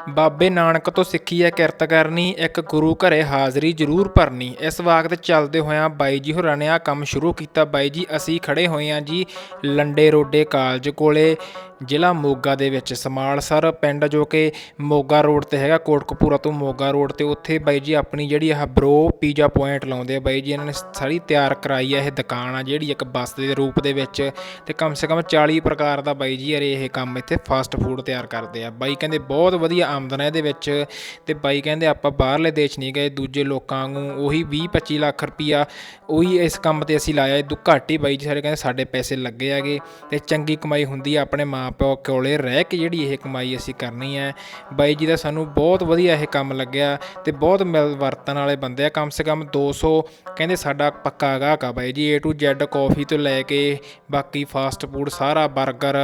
ਬਾਬੇ ਨਾਨਕ ਤੋਂ ਸਿੱਖੀ ਹੈ, ਕਿਰਤ ਕਰਨੀ, ਇੱਕ ਗੁਰੂ ਘਰੇ ਹਾਜ਼ਰੀ ਜ਼ਰੂਰ ਭਰਨੀ। ਇਸ ਵਕਤ ਚੱਲਦੇ ਹੋਇਆਂ ਬਾਈ ਜੀ ਹੋਰਾਂ ਨੇ ਆ ਕੰਮ ਸ਼ੁਰੂ ਕੀਤਾ। ਬਾਈ ਜੀ, ਅਸੀਂ ਖੜੇ ਹੋਏ ਹਾਂ ਜੀ ਲੰਡੇ ਰੋਡੇ ਕਾਲਜ ਕੋਲੇ। ਜ਼ਿਲ੍ਹਾ ਮੋਗਾ ਦੇ ਵਿੱਚ ਸਮਾਲਸਰ ਪਿੰਡ ਜੋ ਕਿ ਮੋਗਾ ਰੋਡ ਤੇ ਹੈਗਾ, ਕੋਟਕਪੂਰਾ ਤੋਂ ਮੋਗਾ ਰੋਡ ਤੇ, ਉੱਥੇ ਬਾਈ ਜੀ ਆਪਣੀ ਜਿਹੜੀ ਆਹ ਬਰੋ ਪੀਜ਼ਾ ਪੁਆਇੰਟ ਲਾਉਂਦੇ ਆ। ਬਾਈ ਜੀ ਇਹਨਾਂ ਨੇ ਸਾਰੀ ਤਿਆਰ ਕਰਾਈ ਆ, ਇਹ ਦੁਕਾਨ ਆ ਜਿਹੜੀ ਇੱਕ ਬੱਸ ਦੇ ਰੂਪ ਦੇ ਵਿੱਚ ਤੇ ਕਮ ਸੇ ਕਮ 40 ਪ੍ਰਕਾਰ ਦਾ ਬਾਈ ਜੀ ਅਰੇ ਇਹ ਕੰਮ ਇੱਥੇ ਫਾਸਟ ਫੂਡ ਤਿਆਰ ਕਰਦੇ ਆ। ਬਾਈ ਕਹਿੰਦੇ ਬਹੁਤ ਵਧੀਆ ਆਮਦਨ ਹੈ ਇਹਦੇ ਵਿੱਚ ਤੇ ਬਾਈ ਕਹਿੰਦੇ ਆਪਾਂ ਬਾਹਰਲੇ ਦੇਸ਼ ਨਹੀਂ ਗਏ, ਦੂਜੇ ਲੋਕਾਂ ਵਾਂਗੂ ਉਹੀ 20 25 ਲੱਖ ਰੁਪਈਆ ਉਹੀ ਇਸ ਕੰਮ ਤੇ ਅਸੀਂ ਲਾਇਆ, ਇਹ ਘੱਟ ਹੀ ਬਾਈ ਜੀ ਸਾਰੇ ਕਹਿੰਦੇ ਸਾਡੇ ਪੈਸੇ ਲੱਗੇ ਹੈਗੇ ਤੇ ਚੰਗੀ ਕਮਾਈ ਹੁੰਦੀ ਆ, ਆਪਣੇ ਮਾਂ ਮਾਪਿਓ ਕੋਲੇ ਰਹਿ ਕੇ ਜਿਹੜੀ ਇਹ ਕਮਾਈ ਅਸੀਂ ਕਰਨੀ ਹੈ। ਬਾਈ ਜੀ ਦਾ ਸਾਨੂੰ ਬਹੁਤ ਵਧੀਆ ਇਹ ਕੰਮ ਲੱਗਿਆ ਤੇ ਬਹੁਤ ਮਿਲ ਵਰਤਣ ਵਾਲੇ ਬੰਦੇ ਆ। ਕਮ ਸੇ ਕਮ 200 ਕਹਿੰਦੇ ਸਾਡਾ ਪੱਕਾ ਗਾਹਕ ਆ ਬਾਈ ਜੀ। A to Z ਕਾਫੀ ਤੋਂ ਲੈ ਕੇ ਬਾਕੀ ਫਾਸਟ ਫੂਡ ਸਾਰਾ 버ਗਰ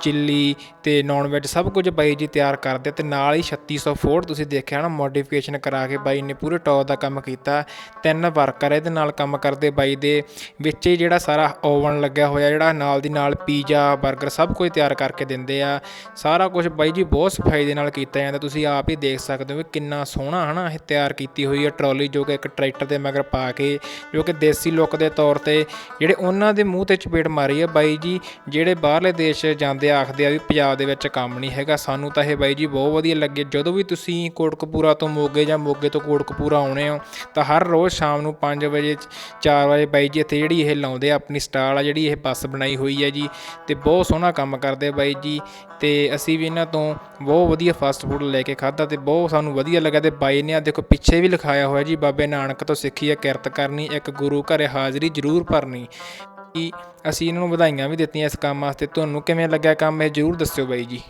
ਚਿੱਲੀ ਤੇ ਨਾਨ ਵੈਜ ਸਭ ਕੁਝ ਬਾਈ ਜੀ ਤਿਆਰ ਕਰਦੇ ਤੇ ਨਾਲ ਹੀ 3600 ਫੋਰਡ ਤੁਸੀਂ ਦੇਖਿਆ ਨਾ ਮੋਡੀਫਿਕੇਸ਼ਨ ਕਰਾ ਕੇ ਬਾਈ ਨੇ ਪੂਰੇ ਟੌਪ ਦਾ ਕੰਮ ਕੀਤਾ। ਤਿੰਨ ਵਰਕਰ ਇਹਦੇ ਨਾਲ ਕੰਮ ਕਰਦੇ ਬਾਈ ਦੇ। ਵਿੱਚ ਹੀ ਜਿਹੜਾ ਸਾਰਾ ਓਵਨ ਲੱਗਿਆ ਹੋਇਆ, ਜਿਹੜਾ ਨਾਲ ਦੀ ਨਾਲ ਪੀਜ਼ਾ 버ਗਰ ਸਭ ਕੁਝ ਤਿਆਰ ਕਰ ਕਰਕੇ ਦਿੰਦੇ ਆ। ਸਾਰਾ ਕੁਝ ਬਾਈ ਜੀ ਬਹੁਤ ਸਫ਼ਾਈ ਦੇ ਨਾਲ ਕੀਤਾ ਜਾਂਦਾ। ਤੁਸੀਂ ਆਪ ਹੀ ਦੇਖ ਸਕਦੇ ਹੋ ਵੀ ਕਿੰਨਾ ਸੋਹਣਾ ਹਨਾ ਇਹ ਤਿਆਰ ਕੀਤੀ ਹੋਈ ਹੈ ਟਰਾਲੀ ਜੋ ਕਿ ਇੱਕ ਟਰੈਕਟਰ ਦੇ ਮਗਰ ਪਾ ਕੇ, ਜੋ ਕਿ ਦੇਸੀ ਲੁੱਕ ਦੇ ਤੌਰ ਤੇ ਜਿਹੜੇ ਉਹਨਾਂ ਦੇ ਮੂੰਹ ਤੇ ਚਪੇੜ ਮਾਰੀ ਹੈ। ਬਾਈ ਜੀ ਜਿਹੜੇ ਬਾਹਰਲੇ ਦੇਸ਼ ਜਾਂਦੇ ਆਖਦੇ ਆ ਵੀ ਪੰਜਾਬ ਦੇ ਵਿੱਚ ਕੰਮ ਨਹੀਂ ਹੈਗਾ। ਸਾਨੂੰ ਤਾਂ ਇਹ ਬਾਈ ਜੀ ਬਹੁਤ ਵਧੀਆ ਲੱਗੇ। ਜਦੋਂ ਵੀ ਤੁਸੀਂ ਕੋਟਕਪੂਰਾ ਤੋਂ ਮੋਗੇ ਜਾਂ ਮੋਗੇ ਤੋਂ ਕੋਟਕਪੂਰਾ ਆਉਣੇ ਹੋ, ਤਾਂ ਹਰ ਰੋਜ਼ ਸ਼ਾਮ ਨੂੰ 5 ਵਜੇ 4 ਵਜੇ ਬਾਈ ਜੀ ਇੱਥੇ ਜਿਹੜੀ ਇਹ ਲਾਉਂਦੇ ਆ, ਆਪਣੀ ਸਟਾਲ ਆ ਜਿਹੜੀ ਇਹ ਬੱਸ ਬਣਾਈ ਹੋਈ ਹੈ ਜੀ। ਤੇ ਬਹੁਤ ਸੋਹਣਾ ਕੰਮ ਕਰਦੇ ਬਾਈ ਜੀ ਤੇ ਅਸੀਂ ਵੀ ਇਹਨਾਂ ਤੋਂ ਬਹੁਤ ਵਧੀਆ ਫਾਸਟ ਫੂਡ ਲੈ ਕੇ ਖਾਧਾ ਤੇ ਬਹੁਤ ਸਾਨੂੰ ਵਧੀਆ ਲੱਗਾ ਤੇ ਬਾਈ ਨੇ ਆ ਦੇਖੋ ਪਿੱਛੇ ਵੀ ਲਿਖਾਇਆ ਹੋਇਆ ਜੀ, ਬਾਬੇ ਨਾਨਕ ਤੋਂ ਸਿੱਖੀ ਹੈ ਕਿਰਤ ਕਰਨੀ, ਇੱਕ ਗੁਰੂ ਘਰੇ ਹਾਜ਼ਰੀ ਜ਼ਰੂਰ ਭਰਨੀ। ਅਸੀਂ ਇਹਨਾਂ ਨੂੰ ਵਧਾਈਆਂ ਵੀ ਦਿੱਤੀਆਂ ਇਸ ਕੰਮ ਵਾਸਤੇ, ਤੁਹਾਨੂੰ ਕਿਵੇਂ ਲੱਗਿਆ ਕੰਮ, ਇਹ ਜ਼ਰੂਰ ਦੱਸਿਓ ਬਾਈ ਜੀ।